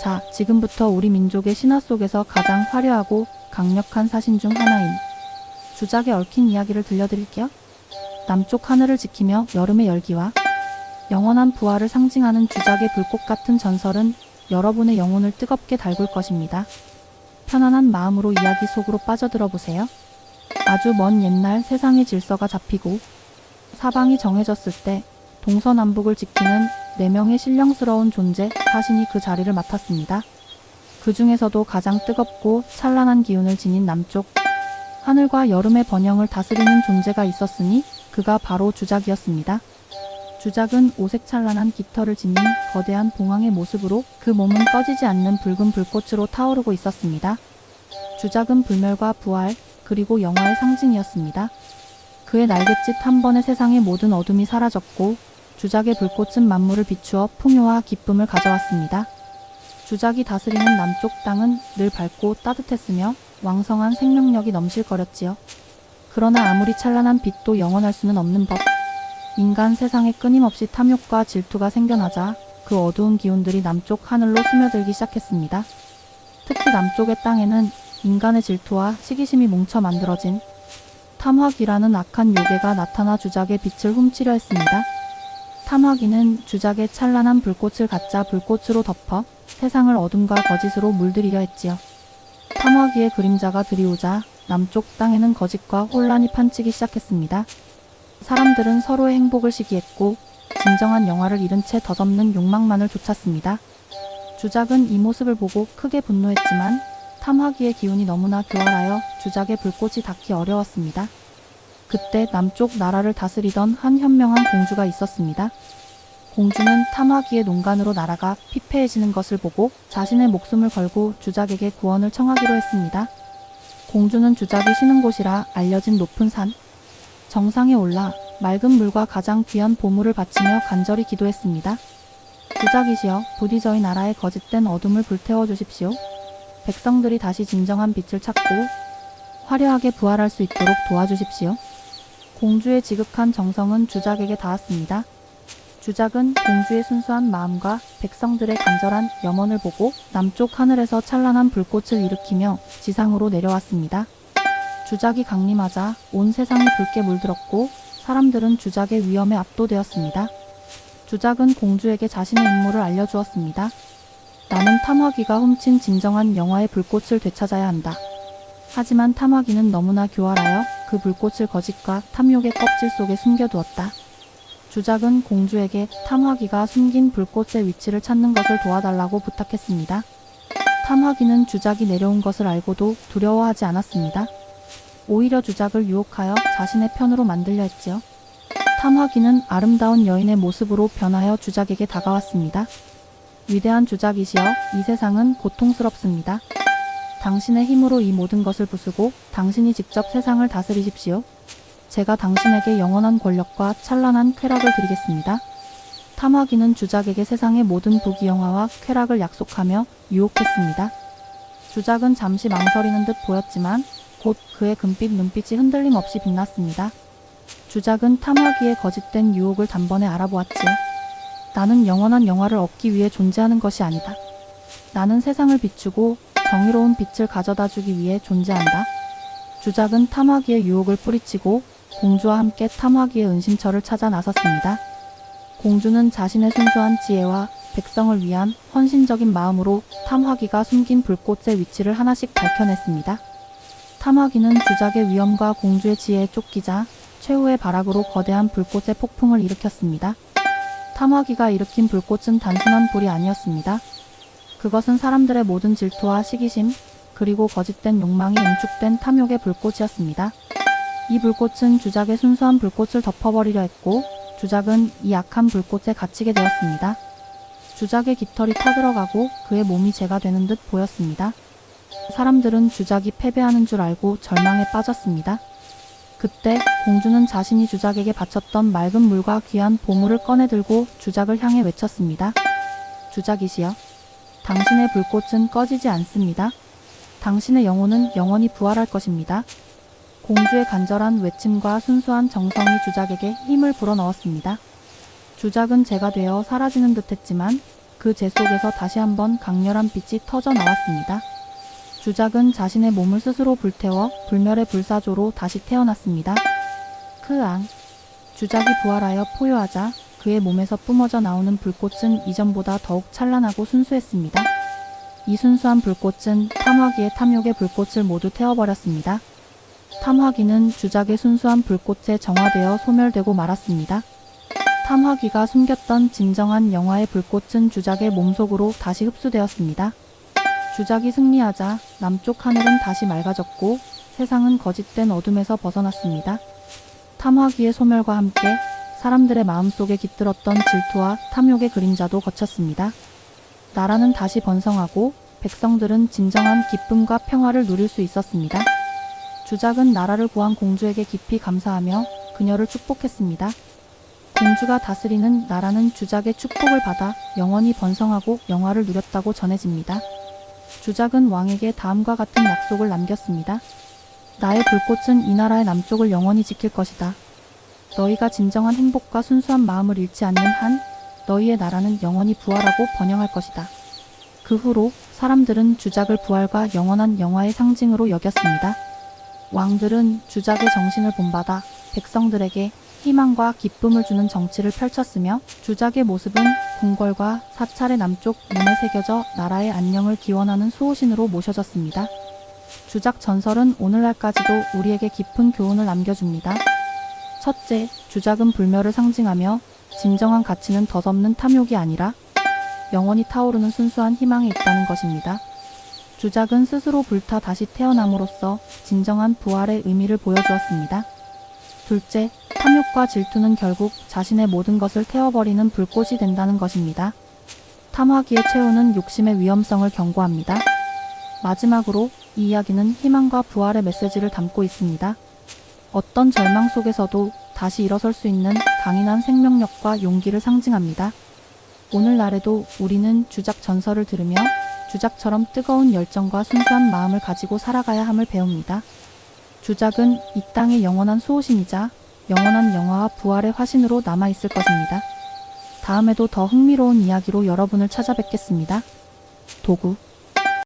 자, 지금부터 우리 민족의 신화 속에서 가장 화려하고 강력한 사신 중 하나인 주작에 얽힌 이야기를 들려드릴게요. 남쪽 하늘을 지키며 여름의 열기와 영원한 부활을 상징하는 주작의 불꽃 같은 전설은 여러분의 영혼을 뜨겁게 달굴 것입니다. 편안한 마음으로 이야기 속으로 빠져들어 보세요. 아주 먼 옛날 세상의 질서가 잡히고 사방이 정해졌을 때 동서남북을 지키는 네 명의 신령스러운 존재 사신이 그 자리를 맡았습니다. 그 중에서도 가장 뜨겁고 찬란한 기운을 지닌 남쪽 하늘과 여름의 번영을 다스리는 존재가 있었으니 그가 바로 주작이었습니다. 주작은 오색찬란한 깃털을 지닌 거대한 봉황의 모습으로 그 몸은 꺼지지 않는 붉은 불꽃으로 타오르고 있었습니다. 주작은 불멸과 부활, 그리고 영화의 상징이었습니다. 그의 날갯짓 한 번에 세상의 모든 어둠이 사라졌고 주작의 불꽃은 만물을 비추어 풍요와 기쁨을 가져왔습니다. 주작이 다스리는 남쪽 땅은 늘 밝고 따뜻했으며 왕성한 생명력이 넘실거렸지요. 그러나 아무리 찬란한 빛도 영원할 수는 없는 법. 인간 세상에 끊임없이 탐욕과 질투가 생겨나자 그 어두운 기운들이 남쪽 하늘로 스며들기 시작했습니다. 특히 남쪽의 땅에는 인간의 질투와 시기심이 뭉쳐 만들어진 탐화기라는 악한 요괴가 나타나 주작의 빛을 훔치려 했습니다. 탐화기는 주작의 찬란한 불꽃을 가짜 불꽃으로 덮어 세상을 어둠과 거짓으로 물들이려 했지요. 탐화기의 그림자가 들이오자 남쪽 땅에는 거짓과 혼란이 판치기 시작했습니다. 사람들은 서로의 행복을 시기했고 진정한 영화를 잃은 채 덧없는 욕망만을 쫓았습니다. 주작은 이 모습을 보고 크게 분노했지만 탐화기의 기운이 너무나 교활하여 주작의 불꽃이 닿기 어려웠습니다. 그때 남쪽 나라를 다스리던 한 현명한 공주가 있었습니다. 공주는 탐화기의 농간으로 날아가 피폐해지는 것을 보고 자신의 목숨을 걸고 주작에게 구원을 청하기로 했습니다. 공주는 주작이 쉬는 곳이라 알려진 높은 산, 정상에 올라 맑은 물과 가장 귀한 보물을 바치며 간절히 기도했습니다. 주작이시여 부디 저희 나라의 거짓된 어둠을 불태워 주십시오. 백성들이 다시 진정한 빛을 찾고 화려하게 부활할 수 있도록 도와주십시오. 공주의 지극한 정성은 주작에게 닿았습니다. 주작은 공주의 순수한 마음과 백성들의 간절한 염원을 보고 남쪽 하늘에서 찬란한 불꽃을 일으키며 지상으로 내려왔습니다. 주작이 강림하자 온 세상이 붉게 물들었고 사람들은 주작의 위험에 압도되었습니다. 주작은 공주에게 자신의 임무를 알려주었습니다. 나는 탐화기가 훔친 진정한 영화의 불꽃을 되찾아야 한다. 하지만 탐화기는 너무나 교활하여 그 불꽃을 거짓과 탐욕의 껍질 속에 숨겨두었다. 주작은 공주에게 탐화기가 숨긴 불꽃의 위치를 찾는 것을 도와달라고 부탁했습니다. 탐화기는 주작이 내려온 것을 알고도 두려워하지 않았습니다. 오히려 주작을 유혹하여 자신의 편으로 만들려 했지요. 탐화기는 아름다운 여인의 모습으로 변하여 주작에게 다가왔습니다. 위대한 주작이시여, 이 세상은 고통스럽습니다. 당신의 힘으로 이 모든 것을 부수고 당신이 직접 세상을 다스리십시오. 제가 당신에게 영원한 권력과 찬란한 쾌락을 드리겠습니다. 탐화기는 주작에게 세상의 모든 부귀영화와 쾌락을 약속하며 유혹했습니다. 주작은 잠시 망설이는 듯 보였지만 곧 그의 금빛 눈빛이 흔들림 없이 빛났습니다. 주작은 탐화기의 거짓된 유혹을 단번에 알아보았지요. 나는 영원한 영화를 얻기 위해 존재하는 것이 아니다. 나는 세상을 비추고 정의로운 빛을 가져다 주기 위해 존재한다. 주작은 탐화기의 유혹을 뿌리치고 공주와 함께 탐화기의 은신처를 찾아 나섰습니다. 공주는 자신의 순수한 지혜와 백성을 위한 헌신적인 마음으로 탐화기가 숨긴 불꽃의 위치를 하나씩 밝혀냈습니다. 탐화기는 주작의 위험과 공주의 지혜에 쫓기자 최후의 발악으로 거대한 불꽃의 폭풍을 일으켰습니다. 탐화기가 일으킨 불꽃은 단순한 불이 아니었습니다. 그것은 사람들의 모든 질투와 시기심, 그리고 거짓된 욕망이 응축된 탐욕의 불꽃이었습니다. 이 불꽃은 주작의 순수한 불꽃을 덮어버리려 했고, 주작은 이 악한 불꽃에 갇히게 되었습니다. 주작의 깃털이 타들어가고 그의 몸이 재가 되는 듯 보였습니다. 사람들은 주작이 패배하는 줄 알고 절망에 빠졌습니다. 그때 공주는 자신이 주작에게 바쳤던 맑은 물과 귀한 보물을 꺼내 들고 주작을 향해 외쳤습니다. 주작이시여, 당신의 불꽃은 꺼지지 않습니다. 당신의 영혼은 영원히 부활할 것입니다. 공주의 간절한 외침과 순수한 정성이 주작에게 힘을 불어넣었습니다. 주작은 재가 되어 사라지는 듯 했지만 그 재 속에서 다시 한번 강렬한 빛이 터져 나왔습니다. 주작은 자신의 몸을 스스로 불태워 불멸의 불사조로 다시 태어났습니다. 크앙. 주작이 부활하여 포효하자 그의 몸에서 뿜어져 나오는 불꽃은 이전보다 더욱 찬란하고 순수했습니다. 이 순수한 불꽃은 탐화기의 탐욕의 불꽃을 모두 태워버렸습니다. 탐화기는 주작의 순수한 불꽃에 정화되어 소멸되고 말았습니다. 탐화기가 숨겼던 진정한 영화의 불꽃은 주작의 몸속으로 다시 흡수되었습니다. 주작이 승리하자 남쪽 하늘은 다시 맑아졌고 세상은 거짓된 어둠에서 벗어났습니다. 탐화기의 소멸과 함께 사람들의 마음속에 깃들었던 질투와 탐욕의 그림자도 거쳤습니다. 나라는 다시 번성하고 백성들은 진정한 기쁨과 평화를 누릴 수 있었습니다. 주작은 나라를 구한 공주에게 깊이 감사하며 그녀를 축복했습니다. 공주가 다스리는 나라는 주작의 축복을 받아 영원히 번성하고 영화를 누렸다고 전해집니다. 주작은 왕에게 다음과 같은 약속을 남겼습니다. 나의 불꽃은 이 나라의 남쪽을 영원히 지킬 것이다. 너희가 진정한 행복과 순수한 마음을 잃지 않는 한 너희의 나라는 영원히 부활하고 번영할 것이다. 그 후로 사람들은 주작을 부활과 영원한 영화의 상징으로 여겼습니다. 왕들은 주작의 정신을 본받아 백성들에게 희망과 기쁨을 주는 정치를 펼쳤으며 주작의 모습은 궁궐과 사찰의 남쪽 문에 새겨져 나라의 안녕을 기원하는 수호신으로 모셔졌습니다. 주작 전설은 오늘날까지도 우리에게 깊은 교훈을 남겨줍니다. 첫째, 주작은 불멸을 상징하며 진정한 가치는 덧없는 탐욕이 아니라 영원히 타오르는 순수한 희망에 있다는 것입니다. 주작은 스스로 불타 다시 태어남으로써 진정한 부활의 의미를 보여주었습니다. 둘째, 탐욕과 질투는 결국 자신의 모든 것을 태워버리는 불꽃이 된다는 것입니다. 탐화기의 최후는 욕심의 위험성을 경고합니다. 마지막으로 이 이야기는 희망과 부활의 메시지를 담고 있습니다. 어떤 절망 속에서도 다시 일어설 수 있는 강인한 생명력과 용기를 상징합니다. 오늘날에도 우리는 주작 전설을 들으며 주작처럼 뜨거운 열정과 순수한 마음을 가지고 살아가야 함을 배웁니다. 주작은 이 땅의 영원한 수호신이자 영원한 영화와 부활의 화신으로 남아있을 것입니다. 다음에도 더 흥미로운 이야기로 여러분을 찾아뵙겠습니다. 도구